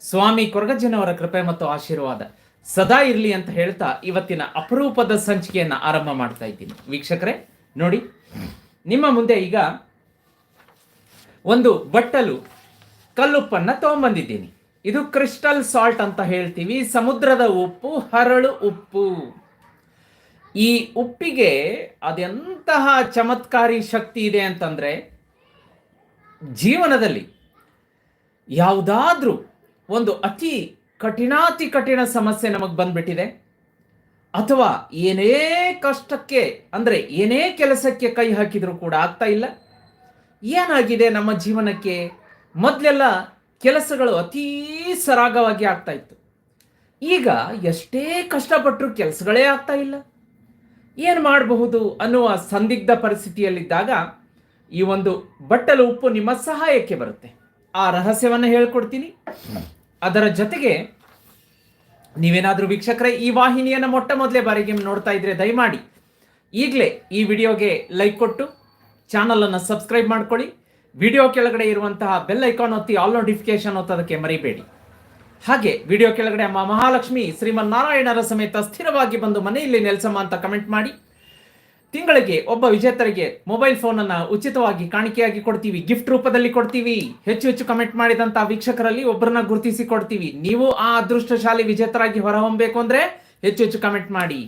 ಸ್ವಾಮಿ ಕೊರಗಜ್ಜನವರ ಕೃಪೆ ಮತ್ತು ಆಶೀರ್ವಾದ ಸದಾ ಇರಲಿ ಅಂತ ಹೇಳ್ತಾ ಇವತ್ತಿನ ಅಪರೂಪದ ಸಂಚಿಕೆಯನ್ನು ಆರಂಭ ಮಾಡ್ತಾ ಇದ್ದೀನಿ. ವೀಕ್ಷಕರೇ, ನೋಡಿ, ನಿಮ್ಮ ಮುಂದೆ ಈಗ ಒಂದು ಬಟ್ಟಲು ಕಲ್ಲುಪ್ಪನ್ನ ತಗೊಂಬಂದಿದ್ದೀನಿ. ಇದು ಕ್ರಿಸ್ಟಲ್ ಸಾಲ್ಟ್ ಅಂತ ಹೇಳ್ತೀವಿ. ಸಮುದ್ರದ ಉಪ್ಪು, ಹರಳು ಉಪ್ಪು. ಈ ಉಪ್ಪಿಗೆ ಅದೆಂತಹ ಚಮತ್ಕಾರಿ ಶಕ್ತಿ ಇದೆ ಅಂತಂದ್ರೆ ಜೀವನದಲ್ಲಿ ಯಾವುದಾದ್ರೂ ಒಂದು ಅತಿ ಕಠಿಣಾತಿ ಕಠಿಣ ಸಮಸ್ಯೆ ನಮಗೆ ಬಂದ್ಬಿಟ್ಟಿದೆ. ಅಥವಾ ಏನೇ ಕಷ್ಟಕ್ಕೆ, ಅಂದರೆ ಏನೇ ಕೆಲಸಕ್ಕೆ ಕೈ ಹಾಕಿದರೂ ಕೂಡ ಆಗ್ತಾ ಇಲ್ಲ. ಏನಾಗಿದೆ ನಮ್ಮ ಜೀವನಕ್ಕೆ? ಮೊದಲೆಲ್ಲ ಕೆಲಸಗಳು ಅತೀ ಸರಾಗವಾಗಿ ಆಗ್ತಾ ಇತ್ತು. ಈಗ ಎಷ್ಟೇ ಕಷ್ಟಪಟ್ಟರೂ ಕೆಲಸಗಳೇ ಆಗ್ತಾ ಇಲ್ಲ. ಏನು ಮಾಡಬಹುದು ಅನ್ನುವ ಸಂದಿಗ್ಧ ಪರಿಸ್ಥಿತಿಯಲ್ಲಿದ್ದಾಗ ಈ ಒಂದು ಬಟ್ಟಲು ಉಪ್ಪು ನಿಮ್ಮ ಸಹಾಯಕ್ಕೆ ಬರುತ್ತೆ. ಆ ರಹಸ್ಯವನ್ನು ಹೇಳ್ಕೊಡ್ತೀನಿ. ಅದರ ಜೊತೆಗೆ ನೀವೇನಾದರೂ ವೀಕ್ಷಕರೇ, ಈ ವಾಹಿನಿಯನ್ನು ಮೊಟ್ಟ ಮೊದಲೇ ಬಾರಿಗೆ ನೋಡ್ತಾ ಇದ್ರೆ ದಯಮಾಡಿ ಈಗಲೇ ಈ ವಿಡಿಯೋಗೆ ಲೈಕ್ ಕೊಟ್ಟು ಚಾನಲನ್ನು ಸಬ್ಸ್ಕ್ರೈಬ್ ಮಾಡ್ಕೊಳ್ಳಿ. ವಿಡಿಯೋ ಕೆಳಗಡೆ ಇರುವಂತಹ ಬೆಲ್ ಐಕಾನ್ ಒತ್ತಿ ಆಲ್ ನೋಟಿಫಿಕೇಶನ್ ಒತ್ತೋದಕ್ಕೆ ಮರಿಬೇಡಿ. ಹಾಗೆ ವಿಡಿಯೋ ಕೆಳಗಡೆ ಅಮ್ಮ ಮಹಾಲಕ್ಷ್ಮಿ ಶ್ರೀಮನ್ನಾರಾಯಣರ ಸಮೇತ ಸ್ಥಿರವಾಗಿ ಬಂದು ಮನೆಯಲ್ಲಿ ನೆಲೆಸಮ್ಮ ಅಂತ ಕಮೆಂಟ್ ಮಾಡಿ. ತಿಂಗಳಿಗೆ ಒಬ್ಬ ವಿಜೇತರಿಗೆ ಮೊಬೈಲ್ ಫೋನ್ ಅನ್ನ ಉಚಿತವಾಗಿ ಕಾಣಿಕೆಯಾಗಿ ಕೊಡ್ತೀವಿ ಗಿಫ್ಟ್ ರೂಪದಲ್ಲಿ ಕೊಡ್ತೀವಿ. ಹೆಚ್ಚು ಹೆಚ್ಚು ಕಮೆಂಟ್ ಮಾಡಿದಂತ ವೀಕ್ಷಕರಲ್ಲಿ ಒಬ್ಬರನ್ನ ಗುರುತಿಸಿ ಕೊಡ್ತೀವಿ ನೀವು ಆ ಅದೃಷ್ಟಶಾಲಿ ವಿಜೇತರಾಗಿ ಹೊರಹೊಮ್ಮಬೇಕು ಅಂದ್ರೆ ಹೆಚ್ಚು ಹೆಚ್ಚು ಕಮೆಂಟ್ ಮಾಡಿ.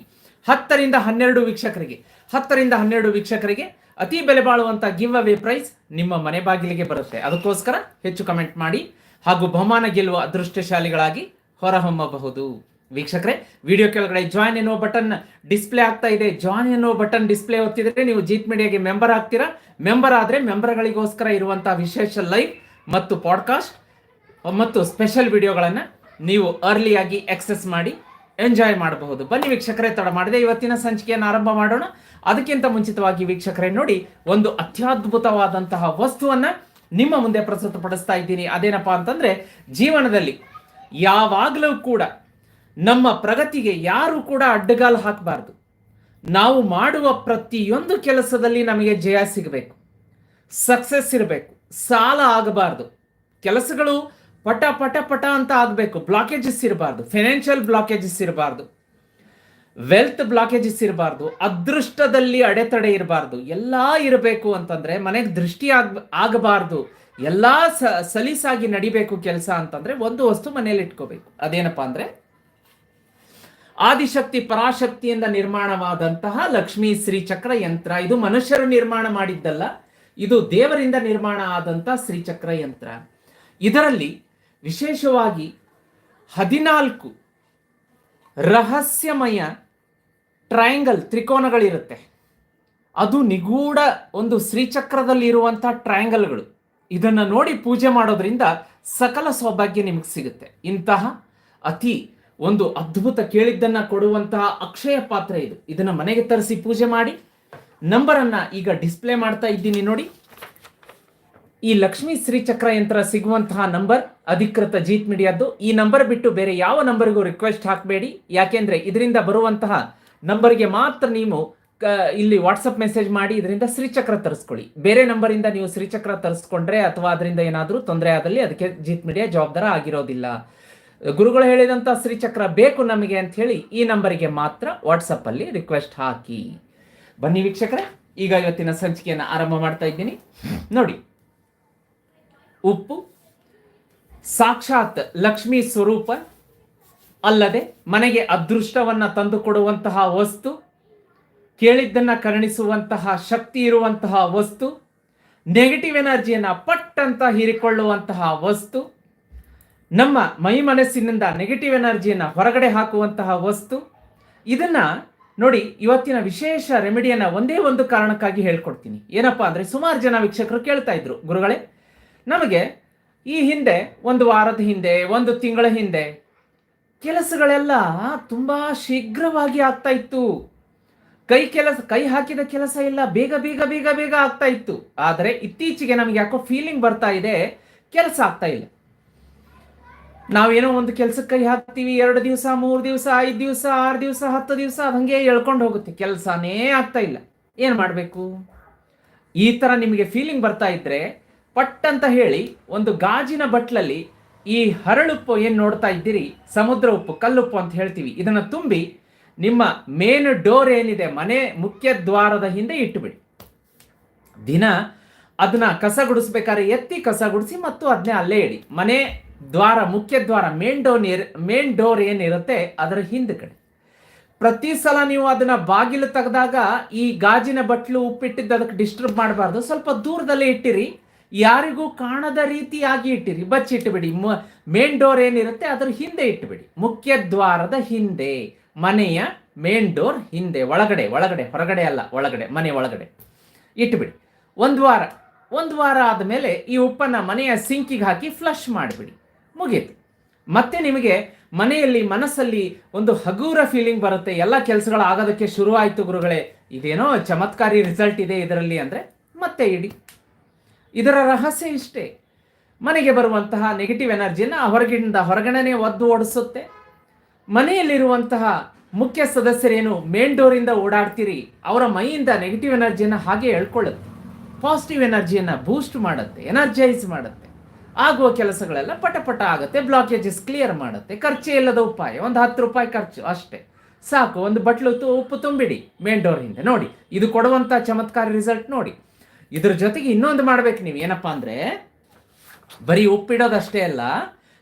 ಹತ್ತರಿಂದ ಹನ್ನೆರಡು ವೀಕ್ಷಕರಿಗೆ, ಹತ್ತರಿಂದ ಹನ್ನೆರಡು ವೀಕ್ಷಕರಿಗೆ ಅತಿ ಬೆಲೆ ಬಾಳುವಂತ ಗಿವ್ ಅವೇ ಪ್ರೈಸ್ ನಿಮ್ಮ ಮನೆ ಬಾಗಿಲಿಗೆ ಬರುತ್ತೆ. ಅದಕ್ಕೋಸ್ಕರ ಹೆಚ್ಚು ಕಮೆಂಟ್ ಮಾಡಿ ಹಾಗೂ ಬಹುಮಾನ ಗೆಲ್ಲುವ ಅದೃಷ್ಟಶಾಲಿಗಳಾಗಿ ಹೊರಹೊಮ್ಮಬಹುದು. ವೀಕ್ಷಕರೇ ವಿಡಿಯೋ ಕೆಳಗಡೆ ಜಾಯ್ನ್ ಎನ್ನುವ ಬಟನ್ ಡಿಸ್ಪ್ಲೇ ಆಗ್ತಾ ಇದೆ. ಜಾಯ್ನ್ ಎನ್ನುವ ಬಟನ್ ಡಿಸ್ಪ್ಲೇ ಒತ್ತಿದ್ರೆ ನೀವು ಜೀತ್ ಮೀಡಿಯಾಗೆ ಮೆಂಬರ್ ಆಗ್ತೀರಾ. ಮೆಂಬರ್ ಆದರೆ ಮೆಂಬರ್ಗಳಿಗೋಸ್ಕರ ಇರುವಂತಹ ವಿಶೇಷ ಲೈವ್ ಮತ್ತು ಪಾಡ್ಕಾಸ್ಟ್ ಮತ್ತು ಸ್ಪೆಷಲ್ ವಿಡಿಯೋಗಳನ್ನು ನೀವು ಅರ್ಲಿಯಾಗಿ ಎಕ್ಸೆಸ್ ಮಾಡಿ ಎಂಜಾಯ್ ಮಾಡಬಹುದು. ಬನ್ನಿ ವೀಕ್ಷಕರೇ, ತಡ ಮಾಡದೆ. ಇವತ್ತಿನ ಸಂಚಿಕೆಯನ್ನು ಆರಂಭ ಮಾಡೋಣ. ಅದಕ್ಕಿಂತ ಮುಂಚಿತವಾಗಿ ವೀಕ್ಷಕರೇ, ನೋಡಿ, ಒಂದು ಅತ್ಯದ್ಭುತವಾದಂತಹ ವಸ್ತುವನ್ನ ನಿಮ್ಮ ಮುಂದೆ ಪ್ರಸ್ತುತಪಡಿಸ್ತಾ ಇದ್ದೀನಿ. ಅದೇನಪ್ಪ ಅಂತಂದ್ರೆ, ಜೀವನದಲ್ಲಿ ಯಾವಾಗಲೂ ಕೂಡ ನಮ್ಮ ಪ್ರಗತಿಗೆ ಯಾರು ಕೂಡ ಅಡ್ಡಗಾಲು ಹಾಕಬಾರ್ದು. ನಾವು ಮಾಡುವ ಪ್ರತಿಯೊಂದು ಕೆಲಸದಲ್ಲಿ ನಮಗೆ ಜಯ ಸಿಗಬೇಕು. ಸಕ್ಸಸ್ ಇರಬೇಕು. ಸಾಲ ಆಗಬಾರ್ದು. ಕೆಲಸಗಳು ಪಟ ಪಟ ಪಟ ಅಂತ ಆಗಬೇಕು. ಬ್ಲಾಕೇಜಸ್ ಇರಬಾರ್ದು. ಫೈನಾನ್ಷಿಯಲ್ ಬ್ಲಾಕೇಜಸ್ ಇರಬಾರ್ದು. ವೆಲ್ತ್ ಬ್ಲಾಕೇಜಸ್ ಇರಬಾರ್ದು. ಅದೃಷ್ಟದಲ್ಲಿ ಅಡೆತಡೆ ಇರಬಾರ್ದು. ಎಲ್ಲ ಇರಬೇಕು ಅಂತಂದ್ರೆ ಮನೆಗೆ ದೃಷ್ಟಿ ಆಗ, ಆಗಬಾರ್ದು. ಎಲ್ಲ ಸಲೀಸಾಗಿ ನಡಿಬೇಕು ಕೆಲಸ ಅಂತಂದ್ರೆ ಒಂದು ವಸ್ತು ಮನೇಲಿ ಇಟ್ಕೋಬೇಕು. ಅದೇನಪ್ಪಾ ಅಂದ್ರೆ ಆದಿಶಕ್ತಿ ಪರಾಶಕ್ತಿಯಿಂದ ನಿರ್ಮಾಣವಾದಂತಹ ಲಕ್ಷ್ಮೀ ಶ್ರೀಚಕ್ರ ಯಂತ್ರ. ಇದು ಮನುಷ್ಯರು ನಿರ್ಮಾಣ ಮಾಡಿದ್ದಲ್ಲ, ಇದು ದೇವರಿಂದ ನಿರ್ಮಾಣ ಆದಂತಹ ಶ್ರೀಚಕ್ರ ಯಂತ್ರ. ಇದರಲ್ಲಿ ವಿಶೇಷವಾಗಿ ಹದಿನಾಲ್ಕು ರಹಸ್ಯಮಯ ಟ್ರಯಾಂಗಲ್, ತ್ರಿಕೋನಗಳಿರುತ್ತೆ. ಅದು ನಿಗೂಢ ಒಂದು ಶ್ರೀಚಕ್ರದಲ್ಲಿ ಇರುವಂತಹ ಟ್ರಯಾಂಗಲ್ಗಳು. ಇದನ್ನು ನೋಡಿ ಪೂಜೆ ಮಾಡೋದ್ರಿಂದ ಸಕಲ ಸೌಭಾಗ್ಯ ನಿಮಗೆ ಸಿಗುತ್ತೆ. ಇಂತಹ ಅತಿ ಒಂದು ಅದ್ಭುತ ಕೇಳಿದ್ದನ್ನ ಕೊಡುವಂತಹ ಅಕ್ಷಯ ಪಾತ್ರ ಇದು. ಇದನ್ನ ಮನೆಗೆ ತರಿಸಿ ಪೂಜೆ ಮಾಡಿ. ನಂಬರನ್ನ ಈಗ ಡಿಸ್ಪ್ಲೇ ಮಾಡ್ತಾ ಇದ್ದೀನಿ ನೋಡಿ. ಈ ಲಕ್ಷ್ಮೀ ಶ್ರೀಚಕ್ರ ಯಂತ್ರ ಸಿಗುವಂತಹ ನಂಬರ್, ಅಧಿಕೃತ ಜೀತ್ ಮೀಡಿಯಾದ್ದು. ಈ ನಂಬರ್ ಬಿಟ್ಟು ಬೇರೆ ಯಾವ ನಂಬರ್ಗೂ ರಿಕ್ವೆಸ್ಟ್ ಹಾಕಬೇಡಿ. ಯಾಕೆಂದ್ರೆ ಇದರಿಂದ ಬರುವಂತಹ ನಂಬರ್ಗೆ ಮಾತ್ರ ನೀವು ಇಲ್ಲಿ ವಾಟ್ಸಪ್ ಮೆಸೇಜ್ ಮಾಡಿ, ಇದರಿಂದ ಶ್ರೀಚಕ್ರ ತರಿಸ್ಕೊಳ್ಳಿ. ಬೇರೆ ನಂಬರಿಂದ ನೀವು ಶ್ರೀಚಕ್ರ ತರಿಸ್ಕೊಂಡ್ರೆ ಅಥವಾ ಅದರಿಂದ ಏನಾದರೂ ತೊಂದರೆ ಆದಲ್ಲಿ ಅದಕ್ಕೆ ಜೀತ್ ಮೀಡಿಯಾ ಜವಾಬ್ದಾರ ಆಗಿರೋದಿಲ್ಲ. ಗುರುಗಳು ಹೇಳಿದಂಥ ಶ್ರೀಚಕ್ರ ಬೇಕು ನಮಗೆ ಅಂತ ಹೇಳಿ ಈ ನಂಬರಿಗೆ ಮಾತ್ರ ವಾಟ್ಸಪ್ ಅಲ್ಲಿ ರಿಕ್ವೆಸ್ಟ್ ಹಾಕಿ. ಬನ್ನಿ ವೀಕ್ಷಕರೇ, ಈಗ ಇವತ್ತಿನ ಸಂಚಿಕೆಯನ್ನು ಆರಂಭ ಮಾಡ್ತಾ ಇದ್ದೀನಿ. ನೋಡಿ. ಉಪ್ಪು, ಸಾಕ್ಷಾತ್ ಲಕ್ಷ್ಮೀ ಸ್ವರೂಪ ಅಲ್ಲದೆ ಮನೆಗೆ ಅದೃಷ್ಟವನ್ನ ತಂದುಕೊಡುವಂತಹ ವಸ್ತು, ಕೇಳಿದ್ದನ್ನ ಕರುಣಿಸುವಂತಹ ಶಕ್ತಿ ಇರುವಂತಹ ವಸ್ತು ನೆಗೆಟಿವ್ ಎನರ್ಜಿಯನ್ನ ಪಟ್ಟಂತ ಹೀರಿಕೊಳ್ಳುವಂತಹ ವಸ್ತು ನಮ್ಮ ಮೈ ಮನಸ್ಸಿನಿಂದ ನೆಗೆಟಿವ್ ಎನರ್ಜಿಯನ್ನು ಹೊರಗಡೆ ಹಾಕುವಂತಹ ವಸ್ತು. ಇದನ್ನ ನೋಡಿ, ಇವತ್ತಿನ ವಿಶೇಷ ರೆಮಿಡಿಯನ್ನ ಒಂದೇ ಒಂದು ಕಾರಣಕ್ಕಾಗಿ ಹೇಳ್ಕೊಡ್ತೀನಿ. ಏನಪ್ಪಾ ಅಂದ್ರೆ ಸುಮಾರು ಜನ ವೀಕ್ಷಕರು ಕೇಳ್ತಾ ಇದ್ರು. ಗುರುಗಳೇ, ನಮಗೆ ಈ ಹಿಂದೆ, ಒಂದು ವಾರದ ಹಿಂದೆ, ಒಂದು ತಿಂಗಳ ಹಿಂದೆ ಕೆಲಸಗಳೆಲ್ಲ ತುಂಬಾ ಶೀಘ್ರವಾಗಿ ಆಗ್ತಾ ಇತ್ತು. ಕೈ ಕೆಲಸ, ಕೈ ಹಾಕಿದ ಕೆಲಸ ಇಲ್ಲ ಬೇಗ ಬೇಗ ಬೇಗ ಬೇಗ ಆಗ್ತಾ ಇತ್ತು. ಆದರೆ ಇತ್ತೀಚೆಗೆ ನಮಗೆ ಯಾಕೋ ಫೀಲಿಂಗ್ ಬರ್ತಾ ಇದೆ, ಕೆಲಸ ಆಗ್ತಾ ಇಲ್ಲ. ನಾವೇನೋ ಒಂದು ಕೆಲಸಕ್ಕೆ ಕೈ ಹಾಕ್ತೀವಿ, ಎರಡು ದಿವಸ, ಮೂರು ದಿವಸ, ಐದು ದಿವಸ, ಆರು ದಿವಸ, ಹತ್ತು ದಿವಸ ಹಂಗೆ ಎಳ್ಕೊಂಡು ಹೋಗುತ್ತೆ. ಕೆಲಸನೇ ಆಗ್ತಾ ಇಲ್ಲ. ಏನು ಮಾಡಬೇಕು? ಈ ಥರ ನಿಮಗೆ ಫೀಲಿಂಗ್ ಬರ್ತಾ ಇದ್ರೆ ಪಟ್ ಅಂತ ಹೇಳಿ ಒಂದು ಗಾಜಿನ ಬಟ್ಲಲ್ಲಿ ಈ ಹರಳುಪ್ಪು ಏನು ನೋಡ್ತಾ ಇದ್ದೀರಿ? ಸಮುದ್ರ ಉಪ್ಪು, ಕಲ್ಲುಪ್ಪು ಅಂತ ಹೇಳ್ತೀವಿ. ಇದನ್ನು ತುಂಬಿ ನಿಮ್ಮ ಮೇನ್ ಡೋರ್ ಏನಿದೆ, ಮನೆ ಮುಖ್ಯ ದ್ವಾರದ ಹಿಂದೆ ಇಟ್ಟುಬಿಡಿ. ದಿನ ಅದನ್ನ ಕಸ ಗುಡಿಸ್ಬೇಕಾದ್ರೆ ಎತ್ತಿ ಕಸ ಗುಡಿಸಿ ಮತ್ತು ಅದನ್ನೇ ಅಲ್ಲೇ ಇಡಿ. ಮನೆ ದ್ವಾರ, ಮುಖ್ಯ ದ್ವಾರ ಮೇನ್ ಡೋರ್ ಮೇನ್ ಡೋರ್ ಏನಿರುತ್ತೆ ಅದರ ಹಿಂದ್ಗಡೆ. ಪ್ರತಿ ಸಲ ನೀವು ಅದನ್ನ ಬಾಗಿಲು ತೆಗೆದಾಗ ಈ ಗಾಜಿನ ಬಟ್ಲು, ಉಪ್ಪಿಟ್ಟಿದ್ದು ಅದಕ್ಕೆ ಡಿಸ್ಟರ್ಬ್ ಮಾಡಬಾರ್ದು. ಸ್ವಲ್ಪ ದೂರದಲ್ಲೇ ಇಟ್ಟಿರಿ. ಯಾರಿಗೂ ಕಾಣದ ರೀತಿಯಾಗಿ ಇಟ್ಟಿರಿ. ಬಚ್ಚಿಟ್ಟುಬಿಡಿ ಮೇನ್ ಡೋರ್ ಏನಿರುತ್ತೆ ಅದರ ಹಿಂದೆ ಇಟ್ಟುಬಿಡಿ ಮುಖ್ಯ ದ್ವಾರದ ಹಿಂದೆ. ಮನೆಯ ಮೇನ್ ಡೋರ್ ಹಿಂದೆ. ಒಳಗಡೆ ಒಳಗಡೆ, ಹೊರಗಡೆ ಅಲ್ಲ, ಒಳಗಡೆ, ಮನೆ ಒಳಗಡೆ. ಇಟ್ಬಿಡಿ. ಒಂದು ವಾರ. ಒಂದು ವಾರ ಆದಮೇಲೆ ಈ ಉಪ್ಪನ್ನು ಮನೆಯ ಸಿಂಕಿಗೆ ಹಾಕಿ ಫ್ಲಶ್ ಮಾಡಿಬಿಡಿ. ಮುಗೀತು ಮತ್ತೆ ನಿಮಗೆ ಮನೆಯಲ್ಲಿ ಮನಸ್ಸಲ್ಲಿ ಒಂದು ಹಗೂರ ಫೀಲಿಂಗ್ ಬರುತ್ತೆ. ಎಲ್ಲ ಕೆಲಸಗಳು ಆಗೋದಕ್ಕೆ ಶುರು ಆಯಿತು ಗುರುಗಳೇ. ಇದೇನೋ ಚಮತ್ಕಾರಿ ರಿಸಲ್ಟ್ ಇದೆ ಇದರಲ್ಲಿ ಅಂದರೆ ಮತ್ತೆ ಇಡಿ. ಇದರ ರಹಸ್ಯ ಇಷ್ಟೇ. ಮನೆಗೆ ಬರುವಂತಹ ನೆಗೆಟಿವ್ ಎನರ್ಜಿಯನ್ನು ಹೊರಗಿನಿಂದ ಹೊರಗಣನೆ ಒದ್ದು ಓಡಿಸುತ್ತೆ. ಮನೆಯಲ್ಲಿರುವಂತಹ ಮುಖ್ಯ ಸದಸ್ಯರೇನು ಮೇನ್ ಡೋರಿಂದ ಓಡಾಡ್ತೀರಿ? ಅವರ ಮೈಯಿಂದ ನೆಗೆಟಿವ್ ಎನರ್ಜಿಯನ್ನು ಹಾಗೆ ಹೇಳ್ಕೊಳ್ಳುತ್ತೆ. ಪಾಸಿಟಿವ್ ಎನರ್ಜಿಯನ್ನು ಬೂಸ್ಟ್ ಮಾಡುತ್ತೆ ಎನರ್ಜೈಸ್ ಮಾಡುತ್ತೆ. ಆಗುವ ಕೆಲಸಗಳೆಲ್ಲ ಪಟ ಪಟ ಆಗುತ್ತೆ ಬ್ಲಾಕೇಜಸ್ ಕ್ಲಿಯರ್ ಮಾಡುತ್ತೆ, ಖರ್ಚು ಇಲ್ಲದ ಉಪಾಯ, ಒಂದು ಹತ್ತು ರೂಪಾಯಿ ಖರ್ಚು ಅಷ್ಟೇ. ಸಾಕು, ಒಂದು ಬಟ್ಲು ತು- ಉಪ್ಪು ತುಂಬಿಡಿ ಮೇನ್ ಡೋರ್ ಹಿಂದೆ, ನೋಡಿ. ಇದು ಕೊಡುವಂಥ ಚಮತ್ಕಾರಿ ರಿಸಲ್ಟ್ ನೋಡಿ. ಇದ್ರ ಜೊತೆಗೆ ಇನ್ನೊಂದು ಮಾಡ್ಬೇಕು ನೀವು, ಏನಪ್ಪಾ ಅಂದರೆ, ಬರೀ ಉಪ್ಪಿಡೋದಷ್ಟೇ ಅಲ್ಲ,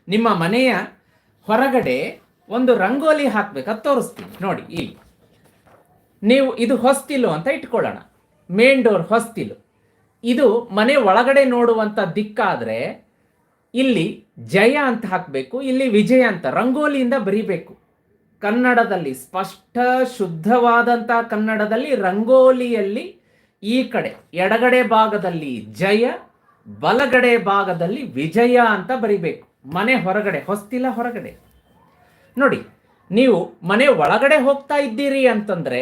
ನಿಮ್ಮ ಮನೆಯ ಹೊರಗಡೆ ಒಂದು ರಂಗೋಲಿ ಹಾಕ್ಬೇಕು, ಅದು ತೋರಿಸ್ತೀನಿ, ನೋಡಿ, ಇಲ್ಲಿ. ನೀವು ಇದು ಹೊಸ್ತಿಲು ಅಂತ ಇಟ್ಕೊಳ್ಳೋಣ. ಮೇನ್ ಡೋರ್ ಹೊಸ್ತಿಲು ಇದು ಮನೆ ಒಳಗಡೆ ನೋಡುವಂಥ ದಿಕ್ಕಾದರೆ ಇಲ್ಲಿ ಜಯ ಅಂತ ಹಾಕಬೇಕು, ಇಲ್ಲಿ ವಿಜಯ ಅಂತ, ರಂಗೋಲಿಯಿಂದ ಬರಿಬೇಕು. ಕನ್ನಡದಲ್ಲಿ ಸ್ಪಷ್ಟ ಶುದ್ಧವಾದಂತಹ ಕನ್ನಡದಲ್ಲಿ ರಂಗೋಲಿಯಲ್ಲಿ ಈ ಕಡೆ, ಎಡಗಡೆ ಭಾಗದಲ್ಲಿ ಜಯ, ಬಲಗಡೆ ಭಾಗದಲ್ಲಿ ವಿಜಯ ಅಂತ ಬರಿಬೇಕು. ಮನೆ ಹೊರಗಡೆ, ಹೊಸ್ತಿಲ ಹೊರಗಡೆ. ನೋಡಿ, ನೀವು ಮನೆ ಒಳಗಡೆ ಹೋಗ್ತಾ ಇದ್ದೀರಿ ಅಂತಂದ್ರೆ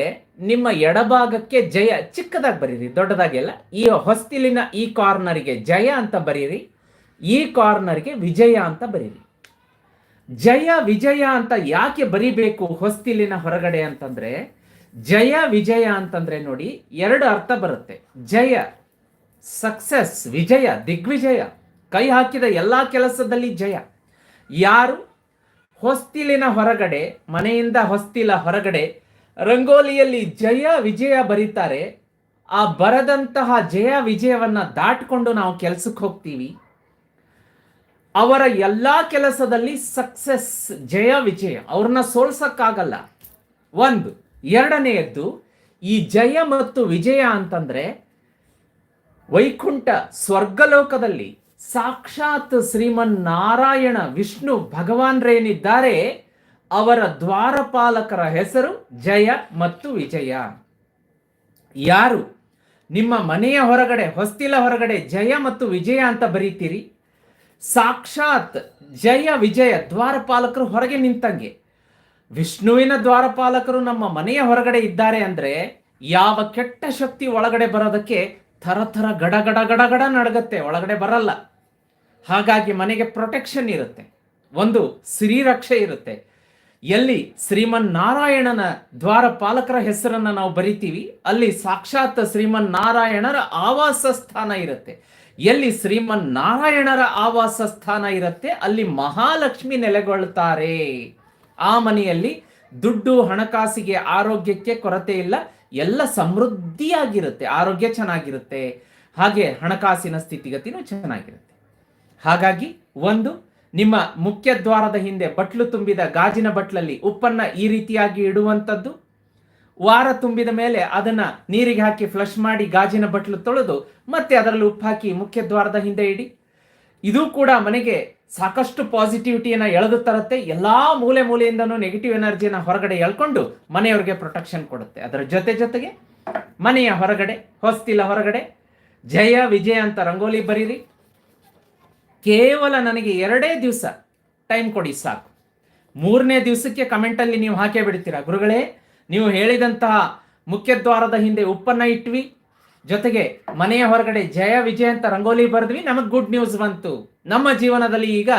ನಿಮ್ಮ ಎಡಭಾಗಕ್ಕೆ ಜಯ, ಚಿಕ್ಕದಾಗಿ ಬರೀರಿ ದೊಡ್ಡದಾಗೆಲ್ಲ ಈ ಹೊಸ್ತಿಲಿನ ಈ ಕಾರ್ನರಿಗೆ ಜಯ ಅಂತ ಬರೀರಿ. ಈ ಕಾರ್ನರ್ಗೆ ವಿಜಯ ಅಂತ ಬರೀರಿ. ಜಯ ವಿಜಯ ಅಂತ ಯಾಕೆ ಬರಿಬೇಕು ಹೊಸ್ತಿಲಿನ ಹೊರಗಡೆ ಅಂತಂದ್ರೆ, ಜಯ ವಿಜಯ ಅಂತಂದ್ರೆ ನೋಡಿ ಎರಡು ಅರ್ಥ ಬರುತ್ತೆ. ಜಯ, ಸಕ್ಸಸ್, ವಿಜಯ, ದಿಗ್ವಿಜಯ, ಕೈ ಹಾಕಿದ ಎಲ್ಲ ಕೆಲಸದಲ್ಲಿ ಜಯ. ಯಾರು? ಹೊಸ್ತಿಲಿನ ಹೊರಗಡೆ, ಮನೆಯಿಂದ ಹೊಸ್ತಿಲ ಹೊರಗಡೆ, ರಂಗೋಲಿಯಲ್ಲಿ ಜಯ ವಿಜಯ ಬರೀತಾರೆ. ಆ ಬರದಂತಹ ಜಯ ವಿಜಯವನ್ನ ದಾಟ್ಕೊಂಡು ನಾವು ಕೆಲಸಕ್ಕೆ ಹೋಗ್ತೀವಿ. ಅವರ ಎಲ್ಲ ಕೆಲಸದಲ್ಲಿ ಸಕ್ಸಸ್ ಜಯ, ವಿಜಯ. ಅವ್ರನ್ನ ಸೋಲ್ಸಕ್ಕಾಗಲ್ಲ. ಒಂದು. ಎರಡನೆಯದ್ದು, ಈ ಜಯ ಮತ್ತು ವಿಜಯ ಅಂತಂದ್ರೆ ವೈಕುಂಠ ಸ್ವರ್ಗಲೋಕದಲ್ಲಿ ಸಾಕ್ಷಾತ್ ಶ್ರೀಮನ್ ನಾರಾಯಣ ವಿಷ್ಣು ಭಗವಾನ್ರೇನಿದ್ದಾರೆ, ಅವರ ದ್ವಾರಪಾಲಕರ ಹೆಸರು ಜಯ ಮತ್ತು ವಿಜಯ. ಯಾರು? ನಿಮ್ಮ ಮನೆಯ ಹೊರಗಡೆ, ಹೊಸ್ತಿಲ ಹೊರಗಡೆ ಜಯ ಮತ್ತು ವಿಜಯ ಅಂತ ಬರೀತೀರಿ? ಸಾಕ್ಷಾತ್ ಜಯ ವಿಜಯ ದ್ವಾರಪಾಲಕರು ಹೊರಗೆ ನಿಂತಂಗೆ. ವಿಷ್ಣುವಿನ ದ್ವಾರಪಾಲಕರು ನಮ್ಮ ಮನೆಯ ಹೊರಗಡೆ ಇದ್ದಾರೆ ಅಂದರೆ ಯಾವ ಕೆಟ್ಟ ಶಕ್ತಿ ಒಳಗಡೆ ಬರೋದಕ್ಕೆ ಥರ ಥರ ಗಡಗಡ ಗಡ ಗಡ ಗಡ ನಡಗತ್ತೆ, ಒಳಗಡೆ ಬರಲ್ಲ. ಹಾಗಾಗಿ ಮನೆಗೆ ಪ್ರೊಟೆಕ್ಷನ್ ಇರುತ್ತೆ. ಒಂದು ಶ್ರೀರಕ್ಷೆ ಇರುತ್ತೆ. ಎಲ್ಲಿ ಶ್ರೀಮನ್ ನಾರಾಯಣನ ದ್ವಾರಪಾಲಕರ ಹೆಸರನ್ನು ನಾವು ಬರಿತೀವಿ, ಅಲ್ಲಿ ಸಾಕ್ಷಾತ್ ಶ್ರೀಮನ್ ನಾರಾಯಣರ ಆವಾಸ ಸ್ಥಾನ ಇರುತ್ತೆ. ಎಲ್ಲಿ ಶ್ರೀಮನ್ ನಾರಾಯಣರ ಆವಾಸ ಸ್ಥಾನ ಇರುತ್ತೆ, ಅಲ್ಲಿ ಮಹಾಲಕ್ಷ್ಮಿ ನೆಲೆಗೊಳ್ತಾರೆ. ಆ ಮನೆಯಲ್ಲಿ ದುಡ್ಡು, ಹಣಕಾಸಿಗೆ, ಆರೋಗ್ಯಕ್ಕೆ ಕೊರತೆ ಇಲ್ಲ, ಎಲ್ಲ ಸಮೃದ್ಧಿಯಾಗಿರುತ್ತೆ, ಆರೋಗ್ಯ ಚೆನ್ನಾಗಿರುತ್ತೆ. ಹಾಗೆ ಹಣಕಾಸಿನ ಸ್ಥಿತಿಗತಿನೂ ಚೆನ್ನಾಗಿರುತ್ತೆ. ಹಾಗಾಗಿ ಒಂದು, ನಿಮ್ಮ ಮುಖ್ಯ ದ್ವಾರದ ಹಿಂದೆ ಬಟ್ಲು ತುಂಬಿದ ಗಾಜಿನ ಬಟ್ಲಲ್ಲಿ ಉಪ್ಪನ್ನ ಈ ರೀತಿಯಾಗಿ ಇಡುವಂಥದ್ದು. ವಾರ ತುಂಬಿದ ಮೇಲೆ ಅದನ್ನ ನೀರಿಗೆ ಹಾಕಿ ಫ್ಲಶ್ ಮಾಡಿ ಗಾಜಿನ ಬಟ್ಲು ತೊಳೆದು ಮತ್ತೆ ಅದರಲ್ಲಿ ಉಪ್ಪು ಹಾಕಿ ಮುಖ್ಯ ದ್ವಾರದ ಹಿಂದೆ ಇಡಿ. ಇದು ಕೂಡ ಮನೆಗೆ ಸಾಕಷ್ಟು ಪಾಸಿಟಿವಿಟಿಯನ್ನು ಎಳೆದು ತರುತ್ತೆ. ಎಲ್ಲಾ ಮೂಲೆ ಮೂಲೆಯಿಂದನೂ ನೆಗೆಟಿವ್ ಎನರ್ಜಿಯನ್ನು ಹೊರಗಡೆ ಎಳ್ಕೊಂಡು ಮನೆಯವರಿಗೆ ಪ್ರೊಟೆಕ್ಷನ್ ಕೊಡುತ್ತೆ. ಅದರ ಜೊತೆ ಜೊತೆಗೆ ಮನೆಯ ಹೊರಗಡೆ, ಹೊಸ್ತಿಲ ಹೊರಗಡೆ, ಜಯ ವಿಜಯ ಅಂತ ರಂಗೋಲಿ ಬರೀರಿ. ಕೇವಲ ನನಗೆ ಎರಡೇ ದಿವಸ ಟೈಮ್ ಕೊಡಿ ಸಾಕು. ಮೂರನೇ ದಿವಸಕ್ಕೆ ಕಮೆಂಟಲ್ಲಿ ನೀವು ಹಾಕೇ ಬಿಡ್ತೀರಾ. ಗುರುಗಳೇ ನೀವು ಹೇಳಿದಂತಹ ಮುಖ್ಯದ್ವಾರದ ಹಿಂದೆ ಉಪ್ಪನ್ನ ಇಟ್ವಿ. ಜೊತೆಗೆ ಮನೆಯ ಹೊರಗಡೆ ಜಯ ವಿಜಯ ಅಂತ ರಂಗೋಲಿ ಬರೆದ್ವಿ. ನಮಗೆ ಗುಡ್ ನ್ಯೂಸ್ ಬಂತು. ನಮ್ಮ ಜೀವನದಲ್ಲಿ ಈಗ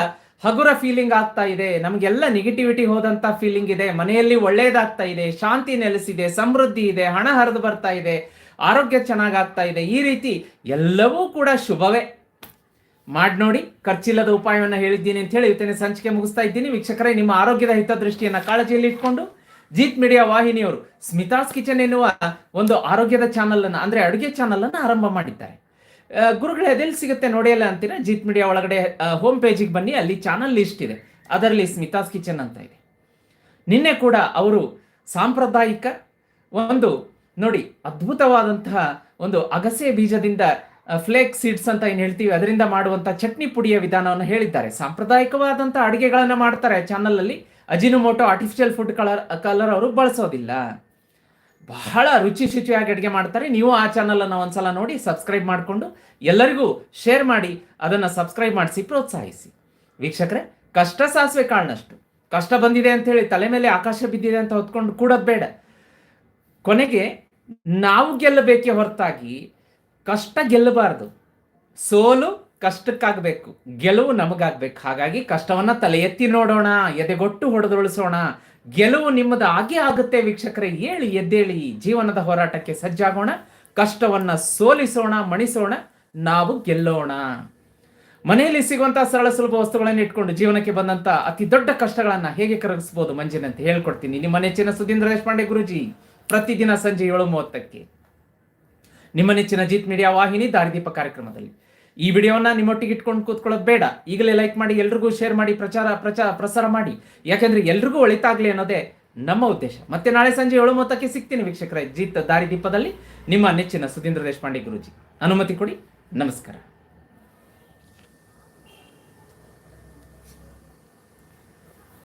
ಹಗುರ ಫೀಲಿಂಗ್ ಆಗ್ತಾ ಇದೆ. ನಮಗೆಲ್ಲ ನೆಗೆಟಿವಿಟಿ ಹೋದಂತ ಫೀಲಿಂಗ್ ಇದೆ. ಮನೆಯಲ್ಲಿ ಒಳ್ಳೇದಾಗ್ತಾ ಇದೆ. ಶಾಂತಿ ನೆಲೆಸಿದೆ. ಸಮೃದ್ಧಿ ಇದೆ. ಹಣ ಹರಿದು ಬರ್ತಾ ಇದೆ. ಆರೋಗ್ಯ ಚೆನ್ನಾಗಾಗ್ತಾ ಇದೆ. ಈ ರೀತಿ ಎಲ್ಲವೂ ಕೂಡ ಶುಭವೇ. ಮಾಡಿ ನೋಡಿ, ಖರ್ಚಿಲ್ಲದ ಉಪಾಯವನ್ನು ಹೇಳಿದ್ದೀನಿ ಅಂತ ಹೇಳಿ ಇವತ್ತಿನ ಸಂಚಿಕೆ ಮುಗಿಸ್ತಾ ಇದ್ದೀನಿ. ವೀಕ್ಷಕರೇ, ನಿಮ್ಮ ಆರೋಗ್ಯದ ಹಿತದೃಷ್ಟಿಯನ್ನು ಕಾಳಜಿಯಲ್ಲಿ ಇಟ್ಕೊಂಡು ಜೀತ್ ಮೀಡಿಯಾ ವಾಹಿನಿಯವರು ಸ್ಮಿತಾಸ್ ಕಿಚನ್ ಎನ್ನುವ ಒಂದು ಆರೋಗ್ಯದ ಚಾನಲ್ ಅನ್ನು ಅಂದ್ರೆ ಅಡುಗೆ ಚಾನಲ್ ಅನ್ನು ಆರಂಭ ಮಾಡಿದ್ದಾರೆ. ಗುರುಗಳು ಅದೆಲ್ಲಿ ಸಿಗುತ್ತೆ ನೋಡಿಯಲ್ಲ ಅಂತೀರಾ? ಜೀತ್ ಮೀಡಿಯಾ ಒಳಗಡೆ ಹೋಮ್ ಪೇಜಿಗೆ ಬನ್ನಿ, ಅಲ್ಲಿ ಚಾನಲ್ ಲಿಸ್ಟ್ ಇದೆ. ಅದರಲ್ಲಿ ಸ್ಮಿತಾಸ್ ಕಿಚನ್ ಅಂತ ಇದೆ. ನಿನ್ನೆ ಕೂಡ ಅವರು ಸಾಂಪ್ರದಾಯಿಕ ಒಂದು, ನೋಡಿ, ಅದ್ಭುತವಾದಂತಹ ಒಂದು ಅಗಸೆ ಬೀಜದಿಂದ ಫ್ಲೇಕ್ ಸೀಡ್ಸ್ ಅಂತ ಏನು ಹೇಳ್ತೀವಿ, ಅದರಿಂದ ಮಾಡುವಂಥ ಚಟ್ನಿ ಪುಡಿಯ ವಿಧಾನವನ್ನು ಹೇಳಿದ್ದಾರೆ. ಸಾಂಪ್ರದಾಯಿಕವಾದಂಥ ಅಡುಗೆಗಳನ್ನು ಮಾಡ್ತಾರೆ ಚಾನಲ್ ಅಲ್ಲಿ. Ajinomoto artificial food colour colour ಅವರು ಬಳಸೋದಿಲ್ಲ. ಬಹಳ ರುಚಿ ಶುಚಿಯಾಗಿ ಅಡುಗೆ ಮಾಡ್ತಾರೆ. ನೀವು ಆ ಚಾನಲನ್ನು ಒಂದ್ಸಲ ನೋಡಿ ಸಬ್ಸ್ಕ್ರೈಬ್ ಮಾಡಿಕೊಂಡು ಎಲ್ಲರಿಗೂ ಶೇರ್ ಮಾಡಿ, ಅದನ್ನು ಸಬ್ಸ್ಕ್ರೈಬ್ ಮಾಡಿಸಿ, ಪ್ರೋತ್ಸಾಹಿಸಿ. ವೀಕ್ಷಕರೇ, ಕಷ್ಟ ಸಾಸಿವೆ ಕಾಳನಷ್ಟು ಕಷ್ಟ ಬಂದಿದೆ ಅಂತ ಹೇಳಿ ತಲೆ ಮೇಲೆ ಆಕಾಶ ಬಿದ್ದಿದೆ ಅಂತ ಹೊತ್ಕೊಂಡು ಕೂಡೋದು ಬೇಡ. ಕೊನೆಗೆ, ನಾವು ಗೆಲ್ಲಬೇಕೇ ಹೊರತಾಗಿ ಕಷ್ಟ ಗೆಲ್ಲಬಾರ್ದು. ಸೋಲು ಕಷ್ಟಕ್ಕಾಗಬೇಕು, ಗೆಲುವು ನಮಗಾಗಬೇಕು. ಹಾಗಾಗಿ ಕಷ್ಟವನ್ನ ತಲೆ ಎತ್ತಿ ನೋಡೋಣ, ಎದೆಗೊಟ್ಟು ಹೊಡೆದುಳಿಸೋಣ ಗೆಲುವು ನಿಮ್ಮದು ಆಗೇ ಆಗುತ್ತೆ ವೀಕ್ಷಕರೇ, ಹೇಳಿ, ಎದ್ದೇಳಿ, ಜೀವನದ ಹೋರಾಟಕ್ಕೆ ಸಜ್ಜಾಗೋಣ, ಕಷ್ಟವನ್ನ ಸೋಲಿಸೋಣ, ಮಣಿಸೋಣ, ನಾವು ಗೆಲ್ಲೋಣ. ಮನೆಯಲ್ಲಿ ಸಿಗುವಂತಹ ಸರಳ ಸುಲಭ ವಸ್ತುಗಳನ್ನು ಇಟ್ಕೊಂಡು ಜೀವನಕ್ಕೆ ಬಂದಂತ ಅತಿ ದೊಡ್ಡ ಕಷ್ಟಗಳನ್ನ ಹೇಗೆ ಕರಗಿಸಬಹುದು ಮಂಜಿನಂತೆ ಹೇಳ್ಕೊಡ್ತೀನಿ. ನಿಮ್ಮ ನೆಚ್ಚಿನ ಸುಧೀಂದ್ರ ದೇಶಪಾಂಡೆ ಗುರುಜಿ, ಪ್ರತಿದಿನ ಸಂಜೆ ಏಳು ಮೂವತ್ತಕ್ಕೆ. ನಿಮ್ಮ ನೆಚ್ಚಿನ ಜೀತ್ ಮೀಡಿಯಾ ವಾಹಿನಿ ದಾರಿದೀಪ ಕಾರ್ಯಕ್ರಮದಲ್ಲಿ. ಈ ವಿಡಿಯೋನ ನಿಮ್ಮೊಟ್ಟಿಗೆ ಇಟ್ಕೊಂಡು ಕೂತ್ಕೊಳ್ಳೋದು ಬೇಡ. ಈಗಲೇ ಲೈಕ್ ಮಾಡಿ, ಎಲ್ರಿಗೂ ಶೇರ್ ಮಾಡಿ, ಪ್ರಚಾರ ಪ್ರಚಾರ ಪ್ರಸಾರ ಮಾಡಿ. ಯಾಕೆಂದ್ರೆ ಎಲ್ರಿಗೂ ಒಳಿತಾಗ್ಲಿ ಅನ್ನೋದೇ ನಮ್ಮ ಉದ್ದೇಶ. ಮತ್ತೆ ನಾಳೆ ಸಂಜೆ ಏಳು ಮೊತ್ತಕ್ಕೆ ಸಿಗ್ತೀನಿ ವೀಕ್ಷಕರೇ. ಜೀತ್ ದಾರಿದೀಪದಲ್ಲಿ ನಿಮ್ಮ ನೆಚ್ಚಿನ ಸುಧೀಂದ್ರ ದೇಶಪಾಂಡೆ ಗುರುಜಿ. ಅನುಮತಿ ಕೊಡಿ. ನಮಸ್ಕಾರ.